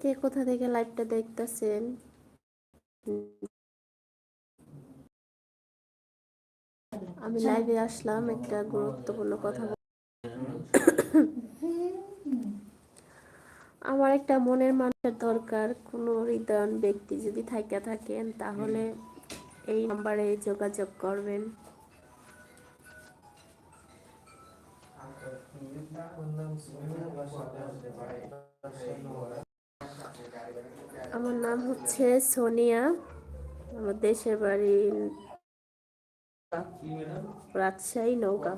কে কোথা থেকে লাইভটা দেখতেছেন? আমি লাইভে আসলাম, একটা গুরুত্বপূর্ণ কথা আমার একটা মনের মানুষের দরকার, কোনো হৃদয়ন ব্যক্তি যদি থাইকা থাকেন, তাহলে এই নাম্বারে যোগাযোগ করবেন। আমার নাম হচ্ছে সোনিয়া। আমার দেশের বাড়ি রাজশাহী নৌকা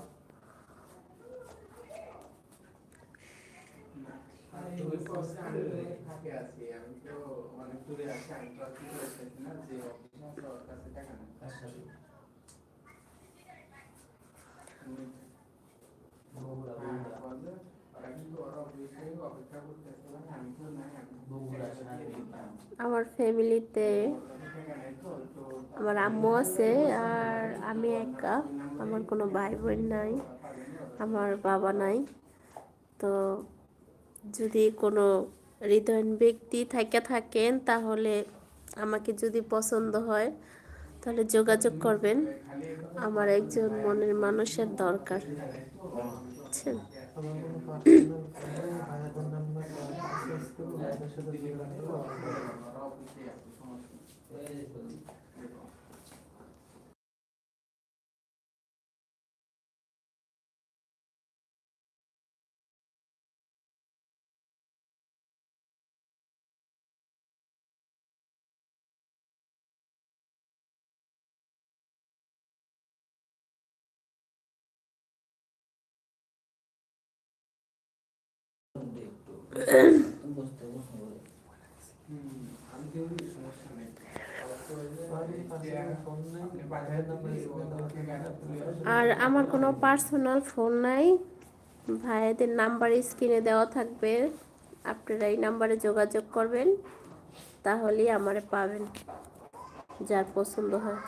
আমার ফ্যামিলিতে আমার আম্মু আছে আর আমি একা। আমার কোনো ভাই বোন নাই, আমার বাবা নাই। তো যদি কোনো হৃদয়ন ব্যক্তি থাকে, থাকেন, তাহলে আমাকে যদি পছন্দ হয়, তাহলে যোগাযোগ করবেন। আমার একজন মনের মানুষের দরকার। বুঝছেন সমস্যা নেই। আর আমার কোনো পার্সোনাল ফোন নাই। ভাইদের নাম্বার স্ক্রিনে দেওয়া থাকবে। আপনারা এই নাম্বারে যোগাযোগ করবেন, তাহলেই আমারে পাবেন, যার পছন্দ হয়।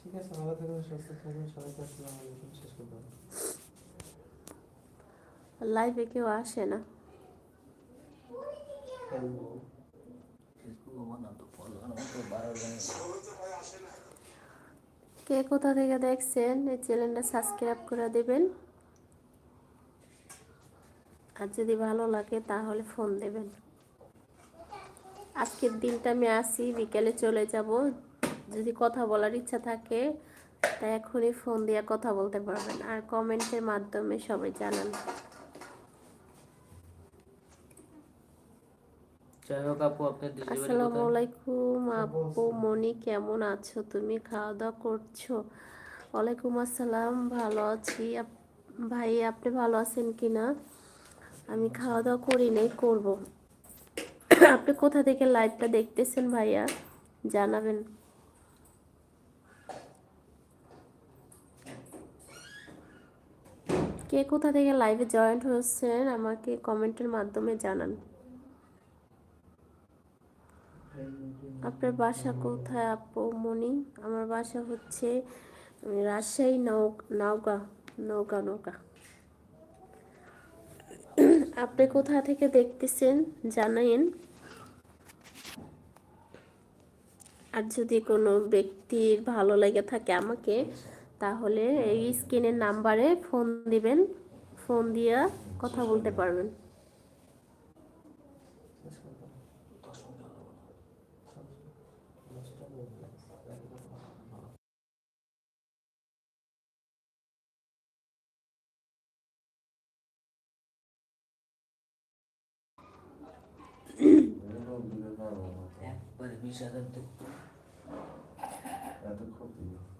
ঠিক আছে ভালো থাকবেন সুস্থ থাকবেন সবাইকে আসসালামু আলাইকুম শেষ করতে লাইভে কেউ আসে না? কে কোথা থেকে দেখছেন? এই চ্যানেলটা সাবস্ক্রাইব করে দেবেন। আর যদি ভালো লাগে তাহলে ফোন দেবেন। আজকের দিনটা আমি আসি বিকেলে চলে যাব। যদি কথা বলার ইচ্ছা থাকে তা এখনই ফোন দিয়ে কথা বলতে পারবেন আর কমেন্টের মাধ্যমে সবাই জানান। আসসালামু আলাইকুম আপু মনি কেমন আছো? তুমি খাওয়া দাওয়া করছ? ওয়ালাইকুম আসসালাম ভালো আছি। আপ- ভাই আপনি ভালো আছেন কি না আমি খাওয়া দাওয়া করি নাই করব। আপনি কোথা থেকে লাইভটা দেখতেছেন ভাইয়া? জানাবেন। কে কোথা থেকে লাইভে জয়েন্ট হচ্ছেন আমাকে কমেন্টের মাধ্যমে জানান। আপনার বাসা কোথায় আপু, মনি? আমার বাসা হচ্ছে রাজশাহী নৌ নওগাঁ, নৌকা নৌকা। আপনি কোথা থেকে দেখতেছেন জানাইন আর যদি কোনো ব্যক্তির ভালো লেগে থাকে আমাকে তাহলে এই স্ক্রিনের নাম্বারে ফোন দিবেন। ফোন দিয়া কথা বলতে পারবেন। একবারে বিশ হাজার তো কি বললে? উম,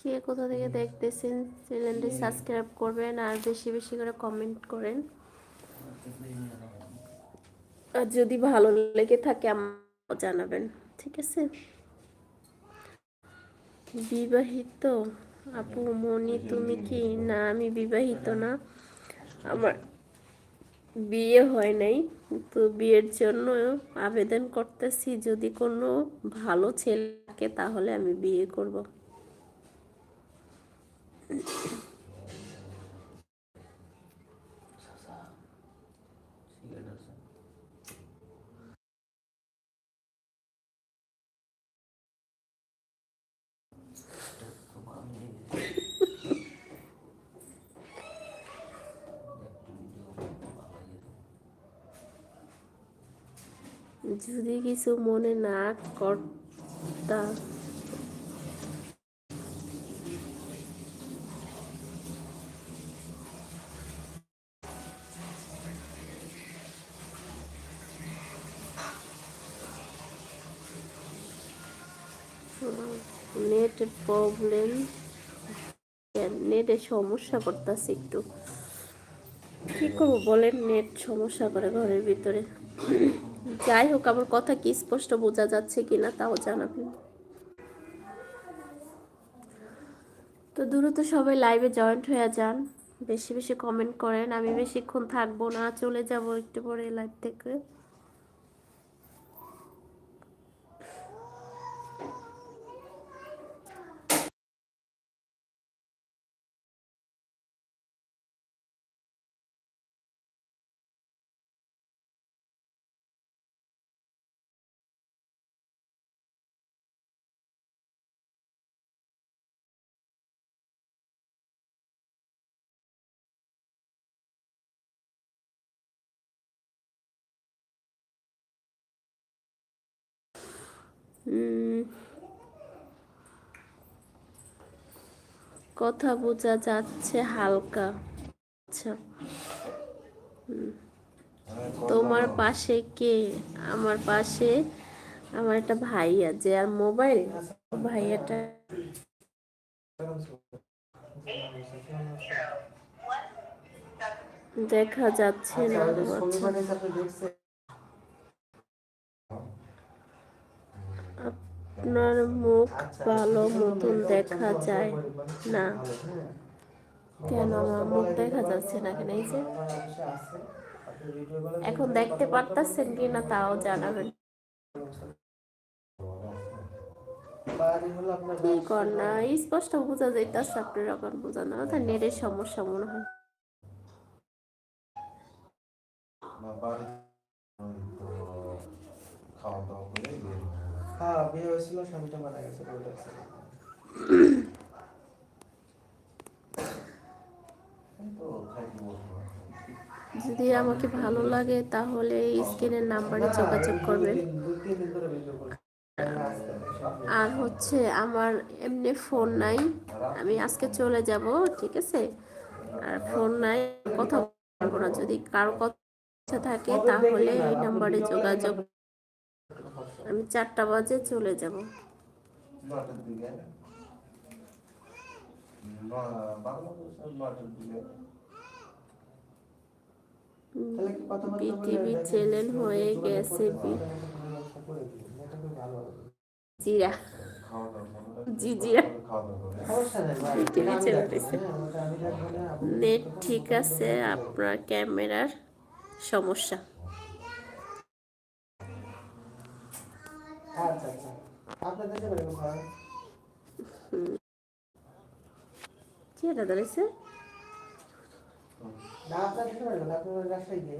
কে কোথা থেকে দেখতেছেন চ্যানেলটি সাবস্ক্রাইব করবেন আর বেশি বেশি করে কমেন্ট করেন। আর যদি ভালো লেগে থাকে আমাকে জানাবেন ঠিক আছে? বিবাহিত? আপু মনি তুমি কি? না আমি বিবাহিত না। আমার বিয়ে হয় নাই তো বিয়ের জন্য আবেদন করতেছি। যদি কোনো ভালো ছেলেকে তাহলে আমি বিয়ে করব। যদি কিছু মনে না করতা নেট প্রবলেম নেটের সমস্যা করতেছে একটু। কি করব বলেন? নেট সমস্যা করে ঘরের ভিতরে। যাই হোক, আমার কথা কি স্পষ্ট বোঝা যাচ্ছে কিনা তাও জানাবেন। তো দ্রুত সবাই লাইভে জয়েন্ট হয়ে যান। বেশি বেশি কমেন্ট করেন। আমি বেশিক্ষণ থাকব না, চলে যাব একটু পরে লাইভ থেকে। কথা বোঝা যাচ্ছে হালকা। আচ্ছা। তোমার পাশে কে? আমার পাশে আমার একটা ভাই আছে আর মোবাইল। ভাইয়াটা দেখা যাচ্ছে না আচ্ছা আপনার মুখ ভালো মতন দেখা যায় না। কেন আমার মুখ দেখা যাচ্ছে না কেন? এই যে, এখন দেখতে পারতেছেন কি না তাও জানাবেন। কি স্পষ্ট বোঝা যাইতেছে আপনার এখন বোঝা না ওটা নেটের সমস্যা মনে হয়। খাওয়া দাওয়া করে হয়ে বিয়ে হয়েছিল স্বামীটা মারা গেছে। যদি আমাকে ভালো লাগে তাহলে স্ক্রিনের নাম্বারে যোগাযোগ করবেন। আর হচ্ছে আমার এমনি ফোন নাই। আমি আজকে চলে যাব ঠিক আছে? আর ফোন নাই কথা বলব না। যদি কারও কথা থাকে তাহলে এই নাম্বারে যোগাযোগ আমি চারটা বাজে চলে যাব। দেখেন, চ্যানেল হয়ে গেছে করতে পারবেন, ব্যবস্থা করে দিন। এটা খুব ভালো হবে। জিরা খাওয়া দাওয়া করে জি, জি। খাওয়া দাওয়া করে সমস্যা নেই ভাই, বিটিভি আমি চ্যানেল রাখব, দিছে। হ্যাঁ, ওটা আমি রাখব না, আপনি নেট ঠিক আছে আপনার ক্যামেরার সমস্যা আচ্ছা আচ্ছা। আপনার দেশে বাড়ি কোথায় কি এটা দাঁড়িয়েছে না আপনার দেশে বাড়ি কোথায় আপনার বাড়ি রাজশাহীতে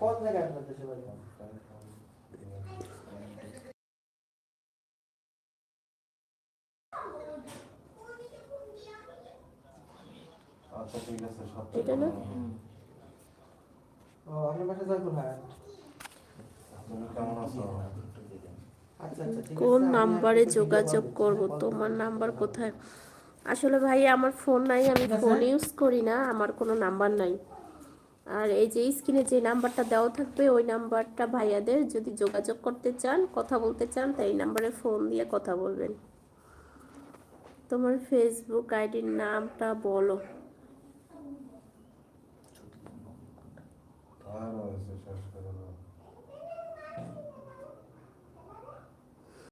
কোন জায়গায় আপনার দেশে বাড়ি আচ্ছা ঠিক আছে সব এটা না? ও আপনার বাসা জয়পুর কেমন আছো? আচ্ছা আচ্ছা কোন নাম্বারে যোগাযোগ করব? তোমার নাম্বার কোথায়? আসলে ভাই আমার ফোন নাই আমি ফোন ইউজ করি না আমার কোনো নাম্বার নাই। আর এই যে স্ক্রিনে যে নাম্বারটা দেওয়া থাকবে ওই নাম্বারটা ভাইয়াদের যদি যোগাযোগ করতে চান কথা বলতে চান তাই এই নাম্বারে ফোন দিয়ে কথা বলবেন। তোমার ফেসবুক আইডির নামটা বলো। আর হয়েছে শেষ করে দাও